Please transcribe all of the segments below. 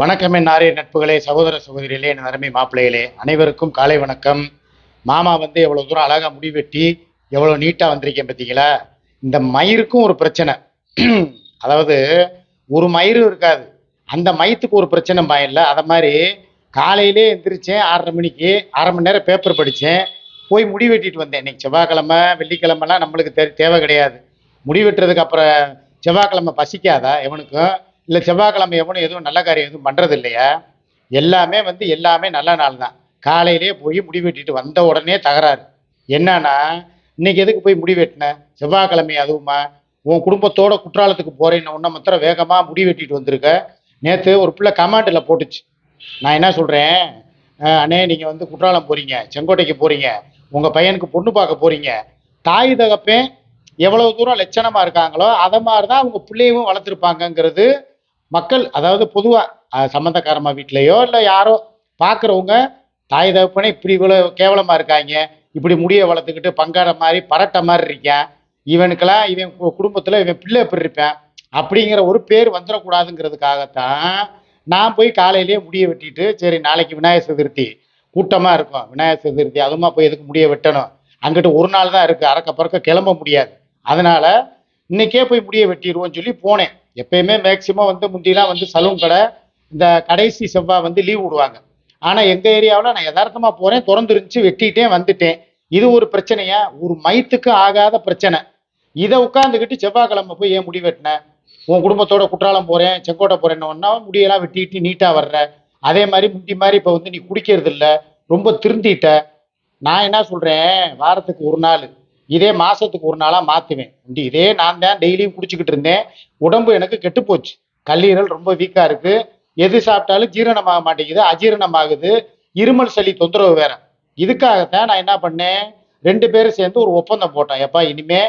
வணக்கம் என் நாரிய நட்புகளே சகோதர சகோதரிகளே என் அருமை மாப்பிள்ளைகளே. அனைவருக்கும் காலை வணக்கம். மாமா வந்து எவ்வளோ தூரம் அழகாக முடி வெட்டி எவ்வளோ நீட்டாக வந்திருக்கேன் பார்த்தீங்களா இந்த மயிருக்கும் ஒரு பிரச்சனை. அதாவது ஒரு மயிரும் இருக்காது. அந்த மயத்துக்கு ஒரு பிரச்சனை பயனில்ல அதை மாதிரி காலையிலே எந்திரிச்சேன் ஆறரை மணிக்கு அரை மணி நேரம் பேப்பர் படித்தேன் போய் முடி வெட்டிட்டு வந்தேன். இன்னைக்கு செவ்வாய்க்கிழமை வெள்ளிக்கிழமெல்லாம் நம்மளுக்கு தே தேவை கிடையாது. முடி வெட்டுறதுக்கு அப்புறம் செவ்வாய்க்கிழமை பசிக்காதா? எவனுக்கும். இல்லை செவ்வாய்க்கிழமை எவனும் எதுவும் நல்ல காரியம் எதுவும் பண்ணுறது இல்லையா எல்லாமே வந்து எல்லாமே நல்ல நாள் தான். காலையிலே போய் முடி வெட்டிட்டு வந்த உடனே தகராறு. என்னன்னா இன்னைக்கு எதுக்கு போய் முடி வெட்டின? செவ்வாய்க்கிழமை அதுவுமா? உன் குடும்பத்தோட குற்றாலத்துக்கு போறேன்னு உன்ன மாத்திரம் வேகமாக முடி வெட்டிட்டு வந்திருக்க. நேற்று ஒரு பிள்ளை கமாண்டில் போட்டுச்சு. நான் என்ன சொல்கிறேன் அண்ணே நீங்கள் வந்து குற்றாலம் போகிறீங்க செங்கோட்டைக்கு போகிறீங்க உங்கள் பையனுக்கு பொண்ணு பார்க்க போகிறீங்க தாய் தகப்பேன் எவ்வளவு தூரம் லட்சணமாக இருக்காங்களோ அதை மாதிரி தான் அவங்க பிள்ளையும் வளர்த்துருப்பாங்கங்கிறது மக்கள் அதாவது பொதுவாக சம்மந்தக்காரம்மா வீட்லேயோ இல்லை யாரோ பார்க்குறவங்க தாய் தகப்பனே இப்படி இவ்வளோ கேவலமாக இருக்காங்க. இப்படி முடியை வளர்த்துக்கிட்டு பங்காட மாதிரி பரட்ட மாதிரி இருக்கேன் இவனுக்கெல்லாம் இவன் குடும்பத்தில் இவன் பிள்ளை எப்படி இருப்பேன்? அப்படிங்கிற ஒரு பேர் வந்துடக்கூடாதுங்கிறதுக்காகத்தான் நான் போய் காலையிலேயே முடியை வெட்டிட்டு சரி நாளைக்கு விநாயகர் சதுர்த்தி கூட்டமாக இருக்கும். விநாயகர் சதுர்த்தி அதுமா போய் எதுக்கு முடியை வெட்டணும்? அங்கிட்டு ஒரு நாள் தான் இருக்குது அறக்க பறக்க கிளம்ப முடியாது. அதனால் இன்னைக்கே போய் முடியை வெட்டிடுவோன்னு சொல்லி போனேன். எப்பயுமே மேக்சிமம் வந்து முந்திலாம் வந்து சலூன் கடை இந்த கடைசி செவ்வாய் வந்து லீவ் விடுவாங்க. ஆனால் எங்கள் ஏரியாவில் நான் யதார்த்தமாக போகிறேன் திறந்துருந்துச்சு வெட்டிட்டேன் வந்துட்டேன். இது ஒரு பிரச்சனையா? ஒரு மயத்துக்கு ஆகாத பிரச்சனை. இதை உட்காந்துக்கிட்டு செவ்வாய்க்கிழமை போய் ஏன் முடி வெட்டினேன் உன் குடும்பத்தோட குற்றாலம் போகிறேன் செங்கோட்டை போகிறேன்னு முடியெல்லாம் வெட்டிட்டு நீட்டாக வர்ற. அதே மாதிரி முந்தி மாதிரி இப்போ வந்து நீ குடிக்கிறது இல்லை ரொம்ப திருந்திட்ட. நான் என்ன சொல்கிறேன் வாரத்துக்கு ஒரு நாள். இதே மாசத்துக்கு ஒரு நாளாக மாற்றுவேன் முந்தி இதே நான் தான் டெய்லியும் குடிச்சிக்கிட்டு இருந்தேன். உடம்பு எனக்கு கெட்டு போச்சு. கல்லீரல் ரொம்ப வீக்காக இருக்கு. எது சாப்பிட்டாலும் ஜீரணமாக மாட்டேங்குது அஜீரணமாகுது. இருமல் சளி தொந்தரவு வேற. இதுக்காகத்தான் நான் என்ன பண்ணேன்? ரெண்டு பேரும் சேர்ந்து ஒரு ஒப்பந்தம் போட்டோம் எப்பா இனிமே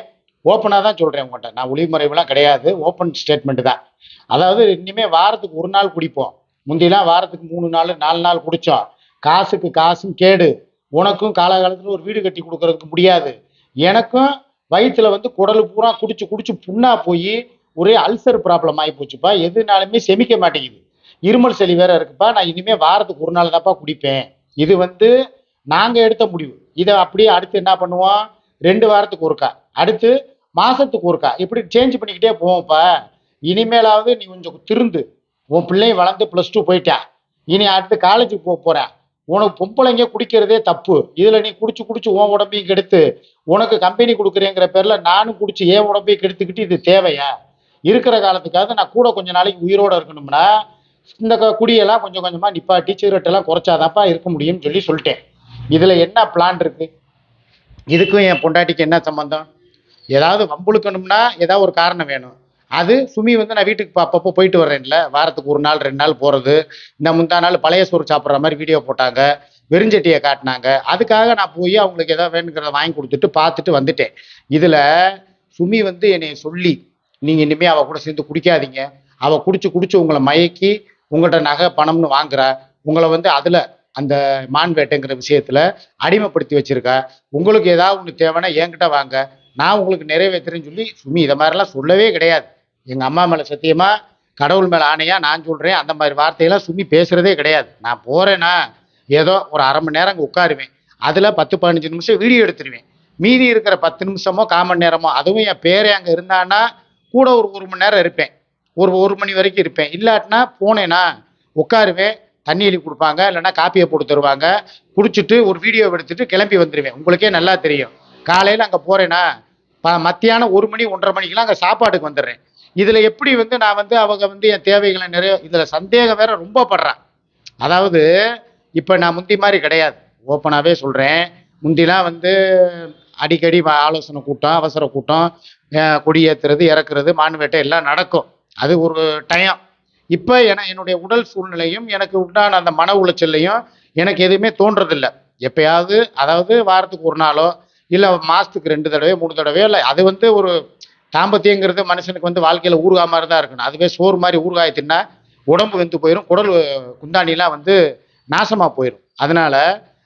ஓப்பனாக தான் சொல்கிறேன் உங்கள்கிட்ட நான் ஒளிமுறைவெல்லாம் கிடையாது. ஓப்பன் ஸ்டேட்மெண்ட் தான். அதாவது இனிமே வாரத்துக்கு ஒரு நாள் குடிப்போம். முந்திலாம் வாரத்துக்கு மூணு நாள் நாலு நாள் குடித்தோம் காசுக்கு காசும் கேடு. உனக்கும் காலகாலத்தில் ஒரு வீடு கட்டி கொடுக்கறதுக்கு முடியாது. எனக்கும் வயிற்றுல வந்து குடல் பூரா குடிச்சு குடிச்சு புண்ணா போய் ஒரே அல்சர் ப்ராப்ளம் ஆகி போச்சுப்பா. எதுனாலுமே செமிக்க மாட்டேங்குது. இருமல் செலி வேற இருக்குப்பா. நான் இனிமே வாரத்துக்கு ஒரு நாள் தான்ப்பா குடிப்பேன். இது வந்து நாங்கள் எடுத்த முடிவு. இதை அப்படியே அடுத்து என்ன பண்ணுவோம்? ரெண்டு வாரத்துக்கு ஒருக்கா. அடுத்து மாசத்துக்கு ஒருக்கா. இப்படி சேஞ்ச் பண்ணிக்கிட்டே போவோம்ப்பா. இனிமேலாவது நீ கொஞ்சம் திருந்து. உன் பிள்ளையும் வளர்ந்து ப்ளஸ் டூ போயிட்டா. இனி அடுத்து காலேஜுக்கு போக போறேன். உனக்கு பொம்பளைங்க குடிக்கிறதே தப்பு. இதுல நீ குடிச்சு குடிச்சு உன் உடம்பையும் கெடுத்து உனக்கு கம்பெனி கொடுக்குறேங்கிற பேர்ல நானும் குடிச்சு ஏன் உடம்பையும் கெடுத்துக்கிட்டு இது தேவையா? இருக்கிற காலத்துக்காவது நான் கூட கொஞ்ச நாளைக்கு உயிரோட இருக்கணும்னா இந்த க- குடியெல்லாம் கொஞ்சம் கொஞ்சமா நிப்பாட்டி சிகரெட்டெல்லாம் குறைச்சாதாப்பா இருக்க முடியும்னு சொல்லி சொல்லிட்டேன். இதுல என்ன பிளான் இருக்கு? இதுக்கும் என் பொண்டாட்டிக்கு என்ன சம்பந்தம்? ஏதாவது வம்புழுக்கணும்னா ஏதாவது ஒரு காரணம் வேணும். அது சுமி வந்து நான் வீட்டுக்கு அப்பப்போ போயிட்டு வர்றேன்ல. வாரத்துக்கு ஒரு நாள் ரெண்டு நாள் போகிறது இந்த முந்தா நாள் பழைய சோறு சாப்பிட்ற மாதிரி வீடியோ போட்டாங்க. வெறிஞ்சட்டியை காட்டினாங்க. அதுக்காக நான் போய் அவங்களுக்கு ஏதாவது வேணுங்கிறத வாங்கி கொடுத்துட்டு பார்த்துட்டு வந்துட்டேன். இதில் சுமி வந்து என்னை சொல்லி நீங்கள் இனிமேல் அவள் கூட சேர்ந்து குடிக்காதீங்க. அவள் குடிச்சு குடிச்சு உங்களை மயக்கி உங்கள்கிட்ட நகை பணம்னு வாங்குறா. உங்களை வந்து அதில் அந்த மான் வேட்டைங்கிற விஷயத்தில் அடிமைப்படுத்தி வச்சிருக்கா. உங்களுக்கு ஏதாவது ஒன்று தேவைன்னா என்கிட்ட வாங்க. நான் உங்களுக்கு நிறைவேற்றுறேன்னு சொல்லி சுமி இதை மாதிரிலாம் சொல்லவே கிடையாது. எங்கள் அம்மா மேலே சத்தியமாக கடவுள் மேலே ஆணையாக நான் சொல்கிறேன் அந்த மாதிரி வார்த்தையெல்லாம் சுமி பேசுகிறதே கிடையாது. நான் போகிறேன்னா ஏதோ ஒரு அரை மணி நேரம் அங்கே உட்காருவேன். அதில் பத்து பதினஞ்சு நிமிஷம் வீடியோ எடுத்துருவேன். மீதி இருக்கிற பத்து நிமிஷமோ கால் மணி நேரமோ அதுவும் என் பேரே அங்கே இருந்தான்னா கூட ஒரு ஒரு மணி நேரம் இருப்பேன். ஒரு ஒரு மணி வரைக்கும் இருப்பேன். இல்லாட்டினா போனேன்னா உட்காருவேன் தண்ணி எழுதி கொடுப்பாங்க இல்லைன்னா காப்பியை போட்டு தருவாங்க. குடிச்சிட்டு ஒரு வீடியோ எடுத்துட்டு கிளம்பி வந்துடுவேன் உங்களுக்கே நல்லா தெரியும். காலையில் அங்கே போகிறேன்னா ப மத்தியானம் ஒரு மணி ஒன்றரை மணிக்கெல்லாம் அங்கே சாப்பாட்டுக்கு வந்துடுறேன். இதில் எப்படி வந்து நான் வந்து அவங்க வந்து என் தேவைகளை நிறைய இதில் சந்தேகம் வேற ரொம்ப படுறான் அதாவது இப்போ நான் முந்தி மாதிரி கிடையாது. ஓப்பனாகவே சொல்கிறேன் முந்திலாம் வந்து அடிக்கடி வ- ஆலோசனை கூட்டம் அவசர கூட்டம் கொடியேற்றுறது இறக்குறது மானுவேட்டை எல்லாம் நடக்கும். அது ஒரு டயம் இப்போ என என்னுடைய உடல் சூழ்நிலையும் எனக்கு உண்டான அந்த மன உளைச்சல்லையும் எனக்கு எதுவுமே தோன்றதில்லை. எப்பயாவது அதாவது வாரத்துக்கு ஒரு நாளோ இல்லை மாதத்துக்கு ரெண்டு தடவையோ மூணு தடவையோ இல்லை அது வந்து ஒரு தாம்பத்தியங்கிறது மனுஷனுக்கு வந்து வாழ்க்கையில் ஊறுகா மாதிரி தான் இருக்கணும். அதுவே சோறு மாதிரி ஊறுகாய் தின்னா உடம்பு வெந்து போயிடும் குடல் குந்தாணிலாம் வந்து நாசமாக போயிடும் அதனால்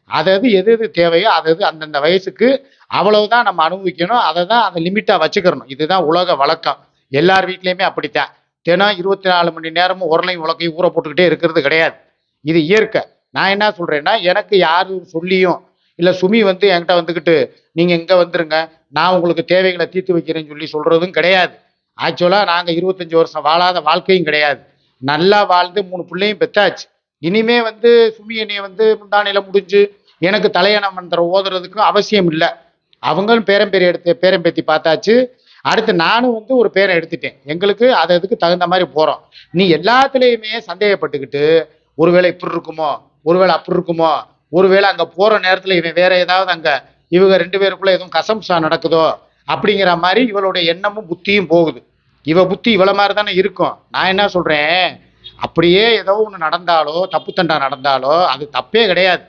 அதது எது எது தேவையோ அதது அந்தந்த வயசுக்கு அவ்வளவுதான் நம்ம அனுபவிக்கணும். அதை தான் அந்த லிமிட்டாக வச்சுக்கிறணும். இதுதான் உலக வழக்கம். எல்லார் வீட்லேயுமே அப்படித்தான். தினம் இருபத்தி நாலு மணி நேரமும் உரலையும் உலக்கையும் ஊற போட்டுக்கிட்டே இருக்கிறது கிடையாது. இது இயற்கை. நான் என்ன சொல்கிறேன்னா எனக்கு யார் சொல்லியும் இல்லை சுமி வந்து என்கிட்ட வந்துக்கிட்டு நீங்கள் இங்கே வந்துருங்க. நான் உங்களுக்கு தேவைகளை தீர்த்து வைக்கிறேன்னு சொல்லி சொல்கிறதும் கிடையாது. ஆக்சுவலாக நாங்கள் இருபத்தஞ்சி வருஷம் வாழாத வாழ்க்கையும் கிடையாது. நல்லா வாழ்ந்து மூணு பிள்ளையும் பெத்தாச்சு. இனிமே வந்து சுமி என்னைய வந்து முந்தானையில் முடிஞ்சு எனக்கு தலையண மந்திரம் ஓதுறதுக்கும் அவசியம் இல்லை. அவங்களும் பேரம்பேரி எடுத்து பேரம்பேத்தி பார்த்தாச்சு. அடுத்து நானும் வந்து ஒரு பேரை எடுத்துட்டேன். எங்களுக்கு அது அதுக்கு தகுந்த மாதிரி போகிறோம் நீ எல்லாத்துலேயுமே சந்தேகப்பட்டுக்கிட்டு ஒருவேளை இப்படி இருக்குமோ ஒருவேளை அப்படி இருக்குமோ ஒருவேளை அங்கே போகிற நேரத்தில் இவன் வேற ஏதாவது அங்கே இவங்க ரெண்டு பேருக்குள்ள எதுவும் கசம்சா நடக்குதோ அப்படிங்கிற மாதிரி இவளுடைய எண்ணமும் புத்தியும் போகுது. இவ புத்தி இவ்வளோ மாதிரி தானே இருக்கும். நான் என்ன சொல்கிறேன் அப்படியே ஏதோ ஒன்று நடந்தாலோ தப்பு தண்டா நடந்தாலோ அது தப்பே கிடையாது.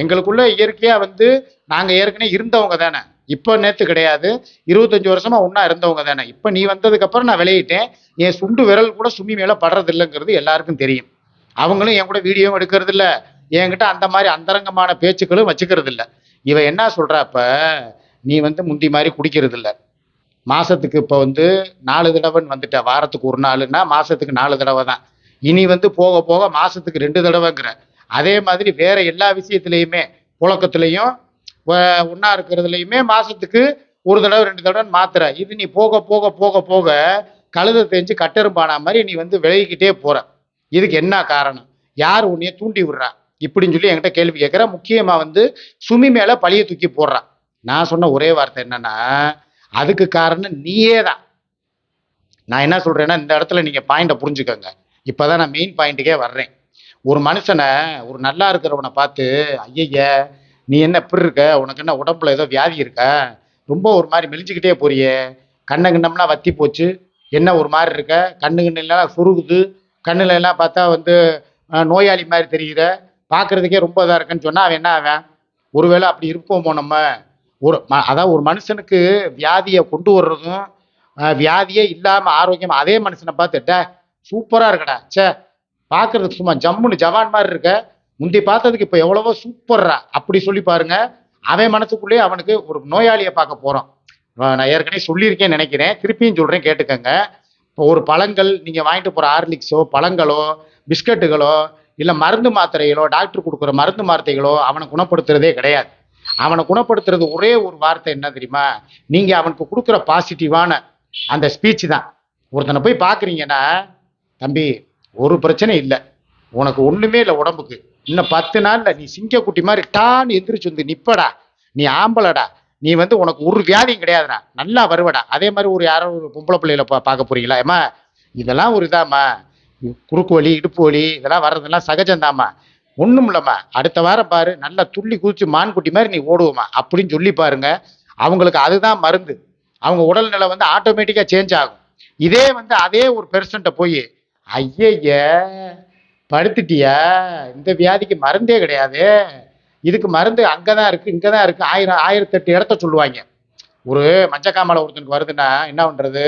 எங்களுக்குள்ள இயற்கையாக வந்து நாங்கள் ஏற்கனவே இருந்தவங்க தானே. இப்போ நேற்று கிடையாது. இருபத்தஞ்சி வருஷமா ஒன்றா இருந்தவங்க தானே. இப்போ நீ வந்ததுக்கப்புறம் நான் விளையிட்டேன். என் சுண்டு விரல் கூட சுமி மேலே படுறது இல்லைங்கிறது எல்லாருக்கும் தெரியும். அவங்களும் என் கூட வீடியோவும் எடுக்கிறது இல்லை. என்கிட்ட அந்த மாதிரி அந்தரங்கமான பேச்சுக்களும் வச்சுக்கிறது இல்லை. இவன் என்ன சொல்கிறாப்ப நீ வந்து முந்தி மாதிரி குடிக்கிறதில்ல. மாதத்துக்கு இப்போ வந்து நாலு தடவைன்னு வந்துட்ட. வாரத்துக்கு ஒரு நாளுன்னா மாதத்துக்கு நாலு தடவை தான். இனி வந்து போக போக மாதத்துக்கு ரெண்டு தடவைங்கிற. அதே மாதிரி வேற எல்லா விஷயத்துலையுமே புழக்கத்துலையும் ஒன்றா இருக்கிறதுலையுமே மாதத்துக்கு ஒரு தடவை ரெண்டு தடவை மாத்துற. இது நீ போக போக போக போக கழுதை தெரிஞ்சு கட்டெரும்பான மாதிரி நீ வந்து விலகிக்கிட்டே போகிற இதுக்கு என்ன காரணம்? யார் உன்னைய தூண்டி விடுறா? இப்படின்னு சொல்லி என்கிட்ட கேள்வி கேட்குறா. முக்கியமாக வந்து சுமி மேலே பழிய தூக்கி போடுறா. நான் சொன்ன ஒரே வார்த்தை என்னன்னா அதுக்கு காரணம் நீயே தான் நான் என்ன சொல்கிறேன்னா இந்த இடத்துல நீங்கள் பாயிண்ட்டை புரிஞ்சுக்கோங்க. இப்போதான் நான் மெயின் பாயிண்ட்டுக்கே வர்றேன். ஒரு மனுஷனை ஒரு நல்லா இருக்கிறவனை பார்த்து ஐயய்ய நீ என்ன எப்படி இருக்க? உனக்கு என்ன உடம்புல ஏதோ வியாதி இருக்க? ரொம்ப ஒரு மாதிரி மெலிஞ்சுக்கிட்டே போறியே. கண்ண கிண்ணம்லாம் வத்தி போச்சு. என்ன ஒரு மாதிரி இருக்க? கண்ணு கிண்ணெல்லாம் சுருகுது. கண்ணுல எல்லாம் பார்த்தா வந்து நோயாளி மாதிரி தெரிகிற பார்க்கறதுக்கே ரொம்ப இதாக இருக்குன்னு சொன்னா அவன் என்ன அவன் ஒருவேளை அப்படி இருப்போமோ நம்ம? ஒரு ம அதாவது ஒரு மனுஷனுக்கு வியாதியை கொண்டு வர்றதும் வியாதியே இல்லாமல் ஆரோக்கியம் அதே மனுஷனை பார்த்துட்ட சூப்பராக இருக்கடா ச்சே பார்க்கறதுக்கு சும்மா ஜம்முன்னு ஜவான் மாதிரி இருக்க. முந்தி பார்த்ததுக்கு இப்போ எவ்வளவோ சூப்பர்ரா. அப்படி சொல்லி பாருங்க. அவன் மனசுக்குள்ளேயே அவனுக்கு ஒரு நோயாளியை பார்க்க போகிறோம் நான் ஏற்கனவே சொல்லியிருக்கேன்னு நினைக்கிறேன். திருப்பியும் சொல்கிறேன் கேட்டுக்கங்க. இப்போ ஒரு பழங்கள் நீங்கள் வாங்கிட்டு போகிற ஹார்லிக்ஸோ பழங்களோ பிஸ்கட்டுகளோ இல்லை மருந்து மாத்திரைகளோ டாக்டர் கொடுக்குற மருந்து மாத்திரைகளோ அவனை குணப்படுத்துறதே கிடையாது. அவனை குணப்படுத்துறது ஒரே ஒரு வார்த்தை என்ன தெரியுமா? நீங்கள் அவனுக்கு கொடுக்குற பாசிட்டிவான அந்த ஸ்பீச் தான். ஒருத்தனை போய் பார்க்குறீங்கன்னா தம்பி ஒரு பிரச்சனை இல்லை. உனக்கு ஒன்றுமே இல்லை உடம்புக்கு. இன்னும் பத்து நாளில் நீ சிங்கக்குட்டி மாதிரி டான்னு எந்திரிச்சு வந்து நிப்படா. நீ ஆம்பளடா. நீ வந்து உனக்கு ஒரு வியாதியும் கிடையாதுடா. நல்லா வருவடா. அதே மாதிரி ஒரு யாரோ ஒரு பொம்பளை பிள்ளையில பா பார்க்க போறீங்களா? ஏம்மா இதெல்லாம் ஒரு இதாம்மா. குறுக்கு வலி இடுப்பு வலி இதெல்லாம் வர்றதெல்லாம் சகஜம்தாம்மா. ஒன்றும் இல்லைம்மா. அடுத்த வாரம் பாரு நல்லா துள்ளி குதிச்சு மான்குட்டி மாதிரி நீ ஓடுவோம்மா. அப்படின்னு சொல்லி பாருங்க. அவங்களுக்கு அதுதான் மருந்து. அவங்க உடல்நிலை வந்து ஆட்டோமேட்டிக்காக சேஞ்ச் ஆகும். இதே வந்து அதே ஒரு பெர்சன்ட்டை போய் ஐயய்ய படுத்துட்டியா? இந்த வியாதிக்கு மருந்தே கிடையாது. இதுக்கு மருந்து அங்கே தான் இருக்குது இங்கே தான் இருக்குது ஆயிரம் ஆயிரத்தெட்டு இடத்த சொல்லுவாங்க. ஒரு மஞ்சக்காமலை ஒருத்தனுக்கு வருதுன்னா என்ன பண்ணுறது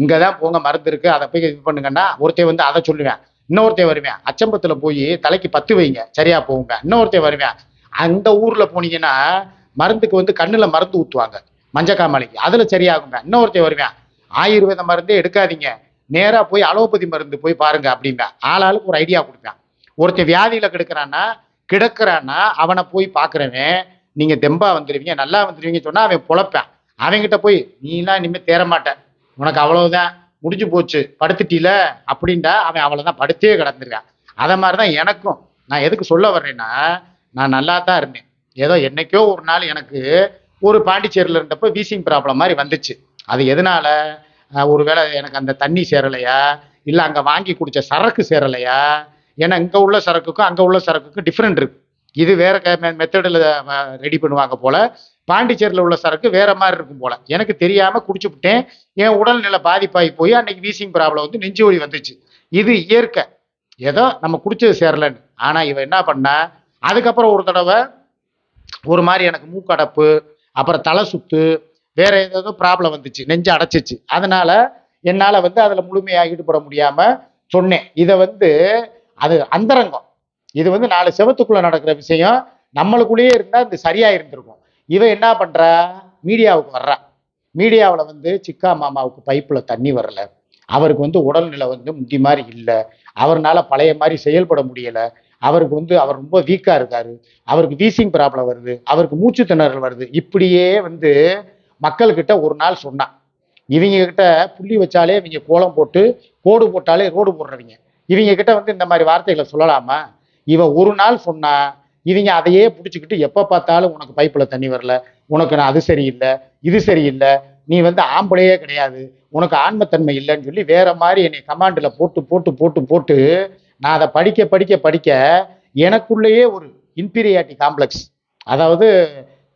இங்கே தான் போங்க மருந்து இருக்குது அதை போய் இது பண்ணுங்கன்னா ஒருத்தன் வந்து அதை சொல்லுவேன். இன்னொருத்தன் வருவேன். அச்சம்பத்தில் போய் தலைக்கு பத்து வைங்க. சரியா போகுங்க. இன்னொருத்தன் வருவேன். அந்த ஊரில் போனீங்கன்னா மருந்துக்கு வந்து கண்ணில் மருந்து ஊற்றுவாங்க மஞ்சக்காமலைக்கு. அதில் சரியாகுங்க. இன்னொருத்தன் வருவேன். ஆயுர்வேத மருந்தே எடுக்காதீங்க. நேராக போய் அலோபதி மருந்து போய் பாருங்க அப்படிங்க ஆளாளுக்கு ஒரு ஐடியா கொடுப்பேன். ஒருத்தன் வியாதியில் கிடக்குறான்னா கிடக்குறான்னா அவனை போய் பார்க்குறவன் நீங்கள் தெம்பா வந்துடுவீங்க நல்லா வந்துடுவீங்க சொன்னால் அவன் பொழப்பேன். அவன்கிட்ட போய் நீலாம் இனிமேல் தேற உனக்கு அவ்வளவுதான் முடிஞ்சு போச்சு படுத்துட்டில? அப்படின்டா அவன் அவ்வளோதான் படுத்தே கிடந்திருக்கான். அதை மாதிரி தான் எனக்கும். நான் எதுக்கு சொல்ல வர்றேன்னா நான் நல்லா தான் இருந்தேன். ஏதோ என்னைக்கோ ஒரு நாள் எனக்கு ஒரு பாண்டிச்சேரியில் இருந்தப்போ வீசிங் ப்ராப்ளம் மாதிரி வந்துச்சு. அது எதனால? ஒருவேளை எனக்கு அந்த தண்ணி சேரலையா? இல்லை அங்கே வாங்கி குடிச்ச சரக்கு சேரலையா? ஏன்னா இங்கே உள்ள சரக்குக்கும் அங்கே உள்ள சரக்குக்கும் டிஃப்ரெண்ட் இருக்கு. இது வேற மெத்தடில் ரெடி பண்ணுவாங்க போல. பாண்டிச்சேரியில் உள்ள சரக்கு வேற மாதிரி இருக்கும் போல. எனக்கு தெரியாம குடிச்சு விட்டேன். என் உடல்நிலை பாதிப்பாகி போய் அன்னைக்கு வீசிங் ப்ராப்ளம் வந்து நெஞ்சு வலி வந்துச்சு. இது இயற்கை. ஏதோ நம்ம குடிச்சது சேரலன்னு. ஆனா இவன் என்ன பண்ணா அதுக்கப்புறம் ஒரு தடவை ஒரு மாதிரி எனக்கு மூக்கடப்பு அப்புறம் தலை சுத்து வேற ஏதோ ப்ராப்ளம் வந்துச்சு. நெஞ்சு அடைச்சிச்சு. அதனால என்னால் வந்து அதில் முழுமையாக ஈடுபட முடியாம சொன்னேன். இதை வந்து அது அந்தரங்கம். இது வந்து நாலு செவத்துக்குள்ள நடக்கிற விஷயம். நம்மளுக்குள்ளேயே இருந்தால் இது சரியா இருந்திருக்கும் இவன் என்ன பண்ணுறா மீடியாவுக்கு வர்றா. மீடியாவில் வந்து சிக்கா மாமாவுக்கு பைப்பில் தண்ணி வரல. அவருக்கு வந்து உடல்நிலை வந்து முந்தி மாதிரி இல்லை. அவர்னால பழைய மாதிரி செயல்பட முடியலை. அவருக்கு வந்து அவர் ரொம்ப வீக்காக இருக்காரு. அவருக்கு வீசிங் ப்ராப்ளம் வருது. அவருக்கு மூச்சு திணறல் வருது. இப்படியே வந்து மக்கள்கிட்ட ஒரு நாள் சொன்னான் இவங்க கிட்ட புள்ளி வச்சாலே இவங்க கோலம் போட்டு கோடு போட்டாலே ரோடு போடுறவங்க. இவங்க கிட்ட வந்து இந்த மாதிரி வார்த்தைகளை சொல்லலாமா? இவன் ஒரு நாள் சொன்னா இவங்க அதையே பிடிச்சிக்கிட்டு எப்போ பார்த்தாலும் உனக்கு பைப்பில் தண்ணி வரல உனக்கு நான் அது சரியில்லை இது சரியில்லை நீ வந்து ஆம்பளையே கிடையாது உனக்கு ஆன்மத்தன்மை இல்லைன்னு சொல்லி வேற மாதிரி என்னை கமாண்டில் போட்டு போட்டு போட்டு போட்டு நான் அதை படிக்க படிக்க படிக்க எனக்குள்ளேயே ஒரு இன்பீரியாரிட்டி காம்ப்ளெக்ஸ் அதாவது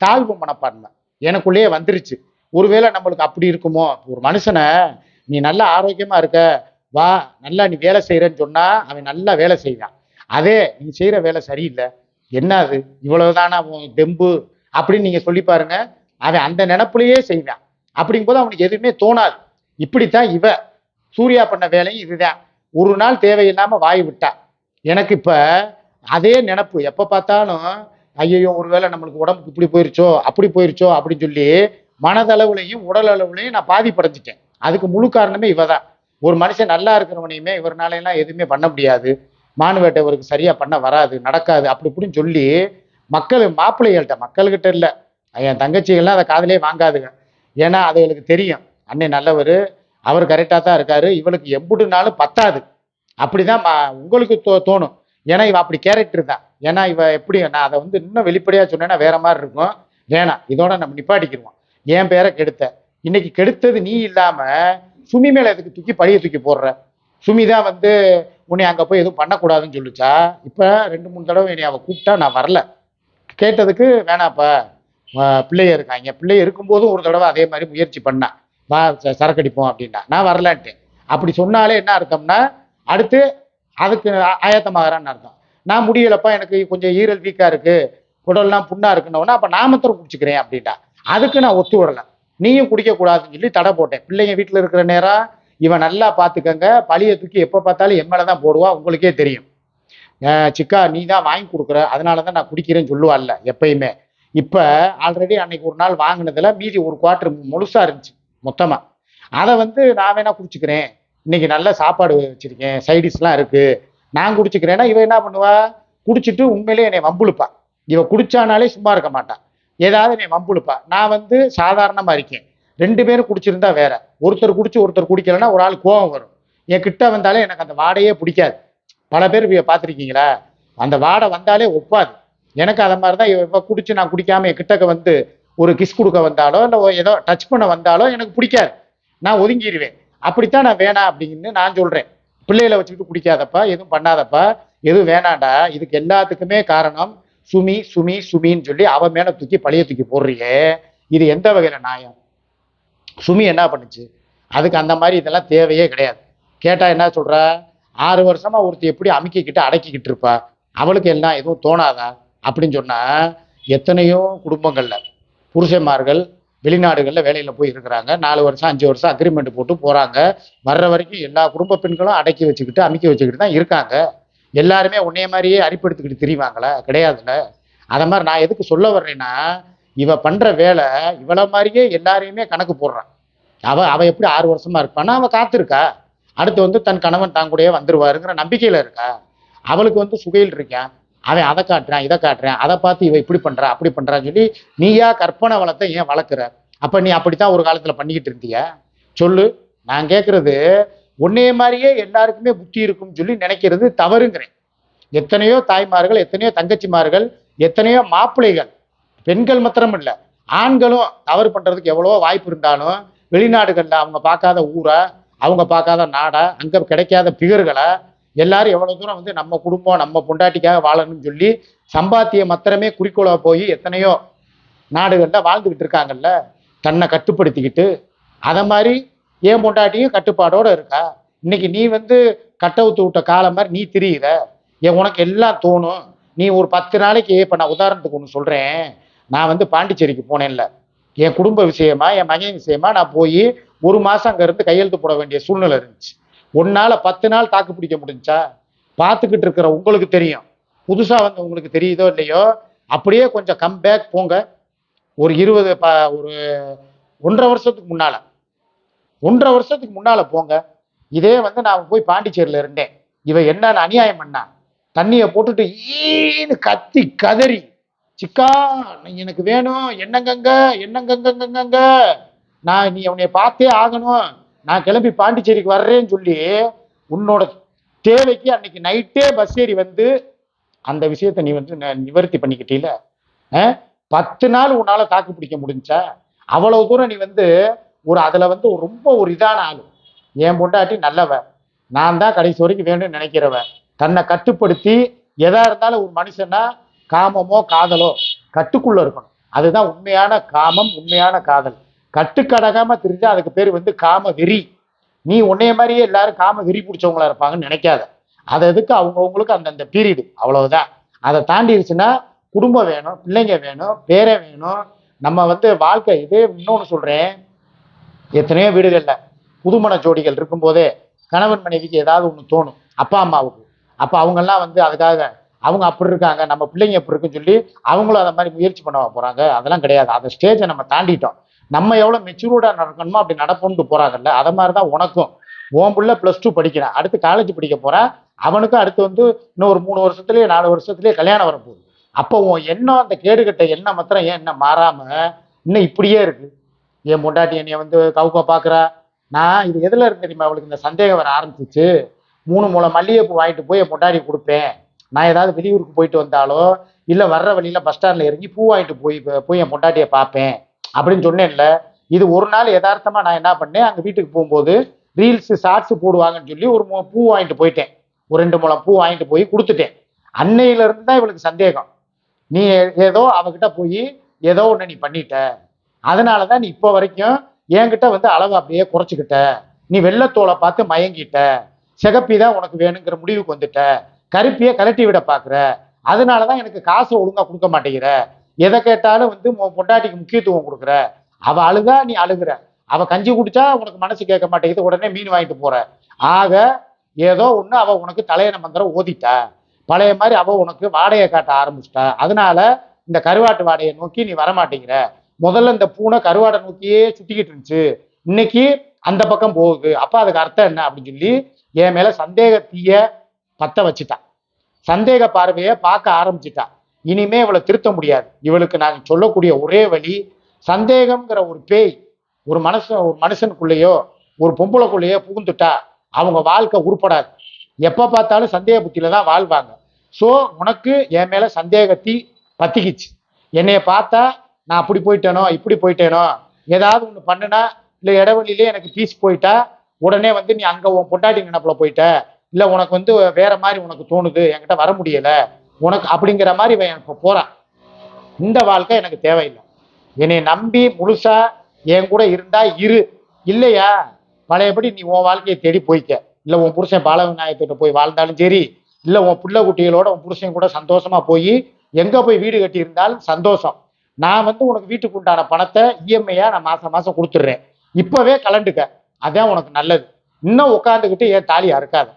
தாழ்வு மனப்பான்மை எனக்குள்ளேயே வந்துருச்சு. ஒருவேளை நம்மளுக்கு அப்படி இருக்குமோ? ஒரு மனுஷனை நீ நல்லா ஆரோக்கியமாக இருக்க வா நல்லா நீ வேலை செய்கிறேன்னு சொன்னால் அவன் நல்லா வேலை செய்வான் அதே நீ செய்கிற வேலை சரியில்லை என்னது? இவ்வளவுதானா உன் தெம்பு? அப்படின்னு நீங்க சொல்லி பாருங்க. அவன் அந்த நினப்புலயே செய்வான். அப்படிங்கும்போது அவனுக்கு எதுவுமே தோணாது. இப்படித்தான் இவ சூர்யா பண்ண வேலையும் இதுதான். ஒரு நாள் தேவையில்லாம வாய் விட்டா. எனக்கு இப்ப அதே நினப்பு. எப்ப பார்த்தாலும் ஐயோ ஒருவேளை நம்மளுக்கு உடம்புக்கு இப்படி போயிருச்சோ அப்படி போயிருச்சோ அப்படின்னு சொல்லி மனதளவுலையும் உடல் அளவுலையும் நான் பாதிப்படைஞ்சிட்டேன். அதுக்கு முழு காரணமே இவ தான் ஒரு மனுஷன் நல்லா இருக்கிறவனையுமே இவர்னால எல்லாம் எதுவுமே பண்ண முடியாது. மானுவேட்டை இவருக்கு சரியாக பண்ண வராது நடக்காது அப்படி இப்படின்னு சொல்லி மக்கள் மாப்பிள்ளைகள்கிட்ட மக்கள்கிட்ட இல்லை. என் தங்கச்சிகள்லாம் அதை காதலே வாங்காதுங்க. ஏன்னா அதுகளுக்கு தெரியும். அண்ணன் நல்லவர் அவர் கரெக்டாக தான் இருக்காரு. இவளுக்கு எம்புடுனாலும் பத்தாது. அப்படிதான் மா- உங்களுக்கு தோ தோணும். ஏன்னா இவ அப்படி கேரக்டர் தான். ஏன்னா இவ எப்படி நான் அதை வந்து இன்னும் வெளிப்படையாக சொன்னேன்னா வேற மாதிரி இருக்கும். வேணாம். இதோட நம்ம நிப்பாட்டிக்கிடுவோம் என் பேரை கெடுத்த. இன்னைக்கு கெடுத்தது நீ இல்லாம சுமி மேல எதுக்கு தூக்கி பழிய தூக்கி போடுற? சுமி தான் வந்து உன்னை அங்கே போய் எதுவும் பண்ணக்கூடாதுன்னு சொல்லிச்சா? இப்போ ரெண்டு மூணு தடவை என்னை அவ கூப்பிட்டா நான் வரல. கேட்டதுக்கு வேணாப்பா. பிள்ளைய இருக்காங்க. பிள்ளை இருக்கும்போதும் ஒரு தடவை அதே மாதிரி முயற்சி பண்ணேன் வா ச- சரக்கு அடிப்போம் அப்படின்னா. நான் வரலன்ட்டேன். அப்படி சொன்னாலே என்ன அர்த்தம்னா அடுத்து அதுக்கு ஆயத்தமாகறான்னு அர்த்தம். நான் முடியலப்பா எனக்கு கொஞ்சம் ஈரல் வீக்காக இருக்குது குடல்லாம் புண்ணாக இருக்குன்னு அப்போ நாமத்திரம் மாத்திரம் குடிச்சுக்கிறேன் அப்படின்ட்டா அதுக்கு நான் ஒத்து விடலை நீயும் குடிக்கக்கூடாதுன்னு சொல்லி தடை போட்டேன். பிள்ளைங்க வீட்டில் இருக்கிற நேரம் இவன் நல்லா பார்த்துக்கங்க பழியை தூக்கி எப்போ பார்த்தாலும் என் மேலதான் போடுவா உங்களுக்கே தெரியும். சிக்கா நீ தான் வாங்கி கொடுக்குற அதனால தான் நான் குடிக்கிறேன்னு சொல்லுவாள்ல எப்பயுமே. இப்போ ஆல்ரெடி அன்னைக்கு ஒரு நாள் வாங்கினதில் மீதி ஒரு குவார்டர் முழுசாக இருந்துச்சு மொத்தமாக அதை வந்து நான் வேணா குடிச்சுக்கிறேன். இன்னைக்கு நல்ல சாப்பாடு வச்சிருக்கேன் சைடிஷ்லாம் இருக்குது நான் குடிச்சுக்கிறேன்னா இவன் என்ன பண்ணுவா? குடிச்சிட்டு உண்மையிலே என்னை வம்புழுப்பா. இவன் குடிச்சானாலே சும்மா இருக்க மாட்டான் ஏதாவது என்னை வம்புழுப்பா. நான் வந்து சாதாரணமாக இருக்கேன். ரெண்டு பேரும் குடிச்சிருந்தா வேற. ஒருத்தர் குடிச்சு ஒருத்தர் குடிக்கலன்னா ஒரு ஆள் கோவம் வரும். என் கிட்ட வந்தாலே எனக்கு அந்த வாடையே பிடிக்காது. பல பேர் இவ பார்த்துருக்கீங்களா? அந்த வாடை வந்தாலே ஒப்பாது. எனக்கு அதை மாதிரி தான் இவ குடிச்சு நான் குடிக்காம என் கிட்டக்க வந்து ஒரு கிஸ் கொடுக்க வந்தாலோ இல்லை ஏதோ டச் பண்ண வந்தாலோ எனக்கு பிடிக்காது. நான் ஒதுங்கிடுவேன் அப்படித்தான் நான் வேணாம் அப்படின்னு நான் சொல்றேன். பிள்ளைகளை வச்சுக்கிட்டு குடிக்காதப்பா எதுவும் பண்ணாதப்பா எதுவும் வேணாண்டா. இதுக்கு எல்லாத்துக்குமே காரணம் சுமி சுமி சுமின்னு சொல்லி அவன் மேல தூக்கி பழைய தூக்கி போடுறியே. இது எந்த வகையில நியாயம்? சுமி என்ன பண்ணுச்சு? அதுக்கு அந்த மாதிரி இதெல்லாம் தேவையே கிடையாது. கேட்டால் என்ன சொல்கிற ஆறு வருஷமாக ஒருத்தர் எப்படி அமுக்கிக்கிட்டு அடக்கிக்கிட்டு இருப்பா? அவளுக்கு எல்லாம் எதுவும் தோணாதா? அப்படின்னு சொன்னால் எத்தனையோ குடும்பங்களில் புருஷன்மார்கள் வெளிநாடுகளில் வேலையில் போய் இருக்கிறாங்க. நாலு வருஷம் அஞ்சு வருஷம் அக்ரிமெண்ட் போட்டு போகிறாங்க வர்ற வரைக்கும் எல்லா குடும்ப பெண்களும் அடக்கி வச்சுக்கிட்டு அமுக்கி வச்சுக்கிட்டு தான் இருக்காங்க. எல்லாருமே உன்னைய மாதிரியே அரிப்படுத்திக்கிட்டு திரிவாங்களா? கிடையாதுல்ல. அதை மாதிரி நான் எதுக்கு சொல்ல வர்றேன்னா இவ பண்ற வேலை இவளை மாதிரியே எல்லாரையுமே கணக்கு போடுறான். அவ அவ எப்படி ஆறு வருஷமா இருப்பானா அவ காத்திருக்கா. அடுத்து வந்து தன் கணவன் தான் கூடயே வந்துருவாருங்கிற நம்பிக்கையில இருக்கா. அவளுக்கு வந்து சுகையில் இருக்கான். அவன் அதை காட்டுறான் இதை காட்டுறேன் அதை பார்த்து இவ இப்படி பண்றா அப்படி பண்றான்னு சொல்லி நீயா கற்பனை வளத்தை ஏன் வளர்க்குற? அப்ப நீ அப்படித்தான் ஒரு காலத்துல பண்ணிக்கிட்டு இருந்திய? சொல்லு நான் கேட்கறது உன்னைய மாதிரியே எல்லாருக்குமே புத்தி இருக்கும்னு சொல்லி நினைக்கிறது தவறுங்கிறேன். எத்தனையோ தாய்மார்கள் எத்தனையோ தங்கச்சிமார்கள் எத்தனையோ மாப்பிள்ளைகள் பெண்கள் மாத்திரம் இல்லை ஆண்களும் தவறு பண்ணுறதுக்கு எவ்வளவோ வாய்ப்பு இருந்தாலும் வெளிநாடுகளில் அவங்க பார்க்காத ஊரை அவங்க பார்க்காத நாடை அங்கே கிடைக்காத பிகர்களை எல்லாரும் எவ்வளோ தூரம் வந்து நம்ம குடும்பம் நம்ம பொண்டாட்டிக்காக வாழணும்னு சொல்லி சம்பாத்திய மாத்திரமே குறிக்கோளாக போய் எத்தனையோ நாடுகளில் வாழ்ந்துக்கிட்டு இருக்காங்கல்ல. தன்னை கட்டுப்படுத்திக்கிட்டு அதை மாதிரி என் பொண்டாட்டியும் கட்டுப்பாடோடு இருக்கா? இன்னைக்கு நீ வந்து கட்டவுத்து விட்ட காலம் மாதிரி நீ திரியிற. ஏன் உனக்கு எல்லாம் தோணும். நீ ஒரு பத்து நாளைக்கு இப்போ நான் உதாரணத்துக்கு ஒன்று சொல்கிறேன் நான் வந்து பாண்டிச்சேரிக்கு போனேன்ல. என் குடும்ப விஷயமா என் மகன் விஷயமா நான் போய் ஒரு மாதம் அங்கேருந்து கையெழுத்து போட வேண்டிய சூழ்நிலை இருந்துச்சு. ஒன்னால பத்து நாள் தாக்கு பிடிக்க முடிஞ்சா? பார்த்துக்கிட்டு இருக்கிற உங்களுக்கு தெரியும். புதுசாக வந்து உங்களுக்கு தெரியுதோ இல்லையோ? அப்படியே கொஞ்சம் கம் பேக் போங்க. ஒரு இருபது ப ஒரு ஒன்றரை வருஷத்துக்கு முன்னால. ஒன்றரை வருஷத்துக்கு முன்னால போங்க. இதே வந்து நான் போய் பாண்டிச்சேரியில் இருந்தேன். இவன் என்னன்னு அநியாயம் பண்ணான் தண்ணியை போட்டுட்டு ஈன்னு கத்தி கதறி சிக்கா எனக்கு வேணும். என்னங்கங்க என்னங்கங்கங்கங்க. நான் நீ அவனைய பார்த்தே ஆகணும். நான் கிளம்பி பாண்டிச்சேரிக்கு வர்றேன்னு சொல்லி உன்னோட தேவைக்கு அன்னைக்கு நைட்டே பஸ் ஏறி வந்து அந்த விஷயத்தை நீ வந்து ந- நிவர்த்தி பண்ணிக்கிட்டீல? பத்து நாள் உன்னால தாக்கு பிடிக்க முடிஞ்சா? அவ்வளவு தூரம் நீ வந்து ஒரு அதுல வந்து ரொம்ப ஒரு இதான ஆளு. என் பொண்டாட்டி நல்லவ. நான் தான் கடைசி வரைக்கும் வேணும்னு நினைக்கிறவன் தன்னை கட்டுப்படுத்தி எதா இருந்தாலும் ஒரு மனுஷனா காமமோ காதலோ கட்டுக்குள்ள இருக்கணும். அதுதான் உண்மையான காமம் உண்மையான காதல். கட்டுக்கடகாம தெரிஞ்சா அதுக்கு பேர் வந்து காம வெறி நீ உன்னைய மாதிரியே எல்லாரும் காம வெறி பிடிச்சவங்களா இருப்பாங்கன்னு நினைக்காத. அது எதுக்கு அவங்கவுங்களுக்கு அந்தந்த பீரியடு. அவ்வளவுதான். அதை தாண்டிடுச்சுன்னா குடும்பம் வேணும் பிள்ளைங்க வேணும் பேரே வேணும். நம்ம வந்து வாழ்க்கை இதே இன்னொன்று சொல்றேன். எத்தனையோ வீடுகளில் புதுமண ஜோடிகள் இருக்கும்போதே கணவன் மனைவிக்கு ஏதாவது ஒன்று தோணும். அப்பா அம்மாவுக்கு. அப்போ அவங்கெல்லாம் வந்து அதுக்காக அவங்க அப்படி இருக்காங்க நம்ம பிள்ளைங்க அப்படி இருக்குன்னு சொல்லி அவங்களும் அதை மாதிரி முயற்சி பண்ண போகிறாங்க அதெல்லாம் கிடையாது. அந்த ஸ்டேஜை நம்ம தாண்டிட்டோம். நம்ம எவ்வளோ மெச்சூர்டாக நடக்கணுமோ அப்படி நடப்போம்னு போகிறாங்கல்ல அதை மாதிரி தான் உனக்கும். உன் பிள்ளை ப்ளஸ் டூ படிக்கிறான். அடுத்து காலேஜ் படிக்க போகிறேன் அவனுக்கும் அடுத்து வந்து இன்னும் ஒரு மூணு வருஷத்துலேயே நாலு வருஷத்துலேயே கல்யாணம் வரப்போகுது. அப்போ உன் எண்ணம் அந்த கேடுகட்ட எண்ணம் மாத்திரம் ஏன் என்ன மாறாமல் இன்னும் இப்படியே இருக்குது என் பொண்டாட்டி என்னைய வந்து கவுக்க பார்க்குறா நான் இது எதில் இருந்து தெரியுமா? அவளுக்கு இந்த சந்தேகம் வர ஆரம்பிச்சிச்சு. மூணு மூலம் மல்லிகைப்பூ வாங்கிட்டு போய் என் பொண்டாட்டி கொடுப்பேன். நான் ஏதாவது வெளியூருக்கு போயிட்டு வந்தாலோ இல்லை வர்ற வழியில் பஸ் ஸ்டாண்டில் இறங்கி பூ வாங்கிட்டு போய் போய் என் பொண்டாட்டியை பார்ப்பேன் அப்படின்னு சொன்னேன்ல. இது ஒரு நாள் யதார்த்தமாக நான் என்ன பண்ணேன் அங்கே வீட்டுக்கு போகும்போது ரீல்ஸ் ஷார்ட்ஸ் போடுவாங்கன்னு சொல்லி ஒரு பூ வாங்கிட்டு போயிட்டேன். ஒரு ரெண்டு மூலம் பூ வாங்கிட்டு போய் கொடுத்துட்டேன். அன்னையிலேருந்து தான் இவளுக்கு சந்தேகம். நீ ஏதோ அவகிட்ட போய் ஏதோ ஒன்று நீ பண்ணிட்ட. அதனால தான் நீ இப்போ வரைக்கும் என்கிட்ட வந்து அளவு அப்படியே குறைச்சிக்கிட்ட. நீ வெள்ளத்தோலை பார்த்து மயங்கிட்ட. சிகப்பி தான் உனக்கு வேணுங்கிற முடிவுக்கு வந்துட்ட. கருப்பியை கலட்டி விட பார்க்குற அதனால தான் எனக்கு காசு ஒழுங்காக கொடுக்க மாட்டேங்கிற. எதை கேட்டாலும் வந்து பொண்டாட்டிக்கு முக்கியத்துவம் கொடுக்குற. அவள் அழுதா நீ அழுகுற. அவள் கஞ்சி குடிச்சா உனக்கு மனசு கேட்க மாட்டேங்குது. உடனே மீன் வாங்கிட்டு போற. ஆக ஏதோ ஒன்று அவள் உனக்கு தலையண மந்திரம் ஓதிட்டா. பழைய மாதிரி அவள் உனக்கு வாடையை காட்ட ஆரம்பிச்சிட்டா. அதனால இந்த கருவாட்டு வாடையை நோக்கி நீ வரமாட்டேங்கிற. முதல்ல இந்த பூனை கருவாடை நோக்கியே சுட்டிக்கிட்டு இருந்துச்சு. இன்னைக்கு அந்த பக்கம் போகுது. அப்போ அதுக்கு அர்த்தம் என்ன அப்படின்னு சொல்லி என் மேலே சந்தேகத்தீய பற்ற பத்த சந்தேக பார்வையை பார்க்க ஆரம்பிச்சிட்டா. இனிமே இவளை திருத்த முடியாது. இவளுக்கு நான் சொல்லக்கூடிய ஒரே வழி சந்தேகம்ங்கிற ஒரு பேய் ஒரு மனுஷன் ஒரு மனுஷனுக்குள்ளேயோ ஒரு பொம்பளைக்குள்ளேயோ புகுந்துட்டா அவங்க வாழ்க்கை உருப்படாது. எப்போ பார்த்தாலும் சந்தேக புத்தியில தான் வாழ்வாங்க. ஸோ உனக்கு என் மேலே சந்தேகத்தி பத்திக்கிச்சு. என்னைய பார்த்தா நான் அப்படி போயிட்டேனோ இப்படி போயிட்டேனோ ஏதாவது ஒன்று பண்ணுனா இல்லை இடைவெளியிலே எனக்கு பீஸ் போயிட்டா உடனே வந்து நீ அங்கே உன் பொண்டாட்டி நினப்பில் போயிட்ட இல்லை உனக்கு வந்து வேற மாதிரி உனக்கு தோணுது என்கிட்ட வர முடியல உனக்கு அப்படிங்கிற மாதிரி இவன் இப்போ போறான். இந்த வாழ்க்கை எனக்கு தேவையில்லை. என்னை நம்பி முழுசா என் கூட இருந்தா இரு. இல்லையா? பழையபடி நீ உன் வாழ்க்கையை தேடி போய்க்க. இல்லை உன் புருஷன் பாலவிநாயகத்திட்ட போய் வாழ்ந்தாலும் சரி இல்லை உன் பிள்ளை குட்டிகளோட உன் புருஷன் கூட சந்தோஷமா போய் எங்க போய் வீடு கட்டி இருந்தாலும் சந்தோஷம். நான் வந்து உனக்கு வீட்டுக்கு உண்டான பணத்தை இஎம்ஐயா நான் மாசம் மாசம் கொடுத்துட்றேன். இப்பவே கலண்டுக்க அதான் உனக்கு நல்லது. இன்னும் உட்காந்துக்கிட்டு ஏன் தாலி அறுக்காது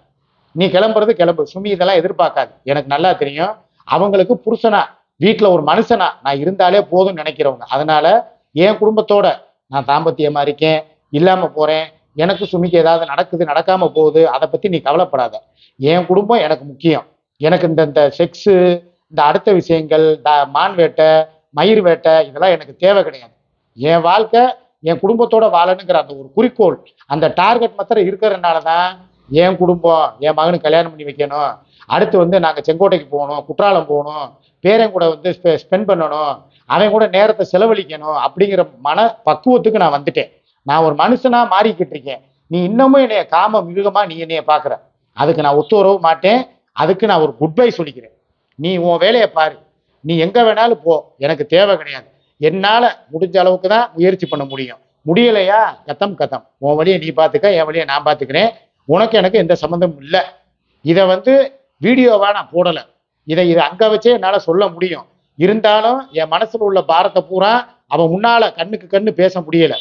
நீ கிளம்புறது கிளம்பு. சுமி இதெல்லாம் எதிர்பார்க்காது. எனக்கு நல்லா தெரியும். அவங்களுக்கு புருஷனா வீட்டில் ஒரு மனுஷனா நான் இருந்தாலே போதும்னு நினைக்கிறவங்க. அதனால என் குடும்பத்தோட நான் தாம்பத்தியமா இருக்கேன் இல்லாம போறேன். எனக்கு சுமிக்கு ஏதாவது நடக்குது நடக்காம போகுது அதை பத்தி நீ கவலைப்படாத. என் குடும்பம் எனக்கு முக்கியம். எனக்கு இந்த இந்த செக்ஸு இந்த அடுத்த விஷயங்கள் இந்த மான் வேட்டை மயிர் வேட்டை இதெல்லாம் எனக்கு தேவை கிடையாது. என் வாழ்க்கை என் குடும்பத்தோட வாழணுங்கிற அந்த ஒரு குறிக்கோள் அந்த டார்கெட் மாத்திரம் இருக்கிறதுனால தான் என் குடும்பம் என் மகனுக்கு கல்யாணம் பண்ணி வைக்கணும். அடுத்து வந்து நாங்கள் செங்கோட்டைக்கு போகணும் குற்றாலம் போகணும் பேரன் கூட வந்து ஸ்பெண்ட் பண்ணணும் அவன் கூட நேரத்தை செலவழிக்கணும் அப்படிங்கிற மன பக்குவத்துக்கு நான் வந்துட்டேன். நான் ஒரு மனுஷனா மாறிக்கிட்டு இருக்கேன். நீ இன்னமும் என்னைய காம மிருகமா நீ என்னைய பார்க்குற அதுக்கு நான் ஒத்து வரவும் மாட்டேன். அதுக்கு நான் ஒரு குட் பை சொல்லிக்கிறேன். நீ உன் வேலையை பாரு. நீ எங்க வேணாலும் போ. எனக்கு தேவை கிடையாது. என்னால முடிஞ்ச அளவுக்கு தான் முயற்சி பண்ண முடியும். முடியலையா? கத்தம் கத்தம் உன் வழியை நீ பார்த்துக்க என் வழியை நான் பார்த்துக்கிறேன் உனக்கு எனக்கு எந்த சம்மந்தமும் இல்லை. இதை வந்து வீடியோவா நான் போடலை. இதை இதை அங்க வச்சே என்னால் சொல்ல முடியும். இருந்தாலும் என் மனசுல உள்ள பாரத்தை பூரா அவன் முன்னால கண்ணுக்கு கண்ணு பேச முடியல.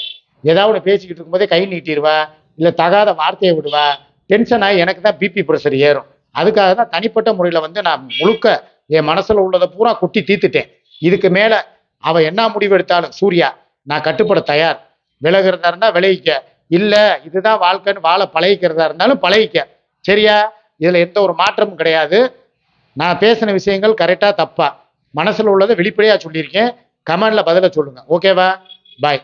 ஏதாவது பேசிக்கிட்டு இருக்கும்போதே கை நீட்டிடுவா இல்லை தகாத வார்த்தையை விடுவா டென்ஷன் ஆகி எனக்கு தான் பிபி ப்ரெஷர் ஏறும். அதுக்காக தான் தனிப்பட்ட முறையில் வந்து நான் முழுக்க என் மனசுல உள்ளதை பூரா கொட்டி தீர்த்துட்டேன் இதுக்கு மேல அவன் என்ன முடிவு எடுத்தாலும் சூர்யா நான் கட்டுப்பட தயார். விலகிறதா இருந்தால் விளைவிக்க இல்லை இதுதான் வாழ்க்கைன்னு வாழ பழகிக்கிறதா இருந்தாலும் பழகிக்க. சரியா? இதில் எந்த ஒரு மாற்றமும் கிடையாது. நான் பேசின விஷயங்கள் கரெக்டாக தப்பா. மனசில் உள்ளதை வெளிப்படையாக சொல்லியிருக்கேன். கமெண்டில் பதிலை சொல்லுங்கள் ஓகேவா பாய்